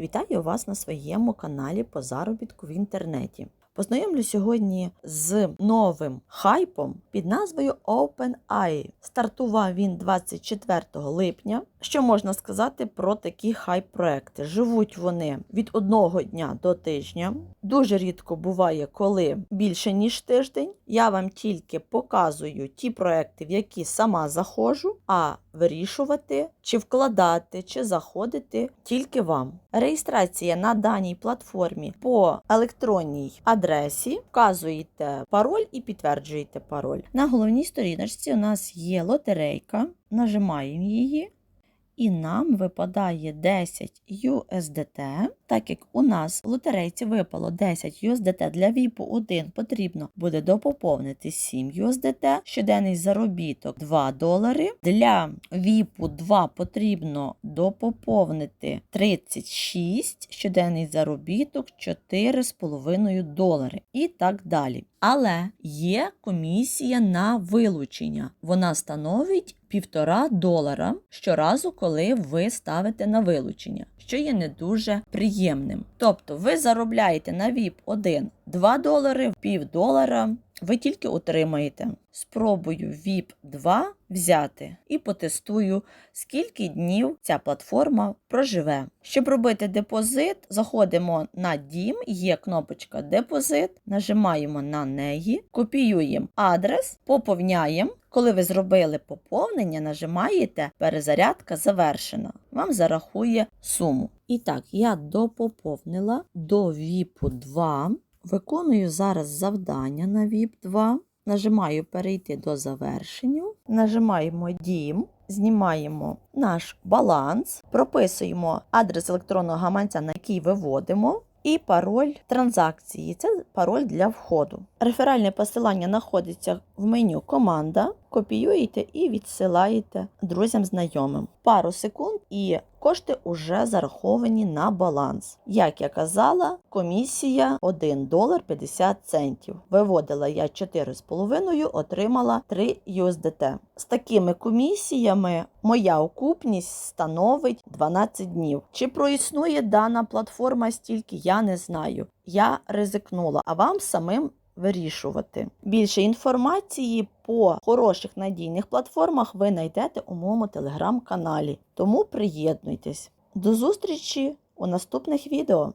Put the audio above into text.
Вітаю вас на своєму каналі по заробітку в інтернеті. Познайомлю сьогодні з новим хайпом під назвою OpenAI. Стартував він 24 липня. Що можна сказати про такі хайп-проекти? Живуть вони від одного дня до тижня. Дуже рідко буває, коли більше ніж тиждень. Я вам тільки показую ті проекти, в які сама заходжу, а вирішувати, чи вкладати, чи заходити тільки вам. Реєстрація на даній платформі по електронній адресі. Вказуєте пароль і підтверджуєте пароль. На головній сторіночці у нас є лотерейка. Нажимаємо її. І нам випадає 10 USDT. Так як у нас в лотерейці випало 10 USDT для VIP 1 потрібно буде допоповнити 7 USDT, щоденний заробіток 2 долари. Для VIP 2 потрібно допоповнити 36, щоденний заробіток 4,5 долари і так далі. Але є комісія на вилучення. Вона становить півтора долара щоразу, коли ви ставите на вилучення, що є не дуже приємним. Тобто ви заробляєте на VIP 1 2 долари, пів долара. Ви тільки отримаєте. Спробую VIP 2 взяти і потестую, скільки днів ця платформа проживе. Щоб робити депозит, заходимо на дім, є кнопочка депозит, нажимаємо на неї, копіюємо адрес, поповняємо. Коли ви зробили поповнення, нажимаєте перезарядка завершена. Вам зарахує суму. І так, я допоповнила до VIP 2. Виконую зараз завдання на VIP 2. Нажимаю перейти до завершення. Нажимаємо Дім, знімаємо наш баланс, прописуємо адрес електронного гаманця, на який виводимо. І пароль транзакції це пароль для входу. Реферальне посилання знаходиться в меню Команда. Копіюєте і відсилаєте друзям знайомим. Пару секунд і кошти вже зараховані на баланс. Як я казала, комісія 1 долар 50 центів. Виводила я 4,5, отримала 3 USDT. З такими комісіями моя окупність становить 12 днів. Чи проіснує дана платформа стільки, я не знаю. Я ризикнула, а вам самим вирішувати. Більше інформації по хороших надійних платформах ви знайдете у моєму телеграм-каналі. Тому приєднуйтесь. До зустрічі у наступних відео.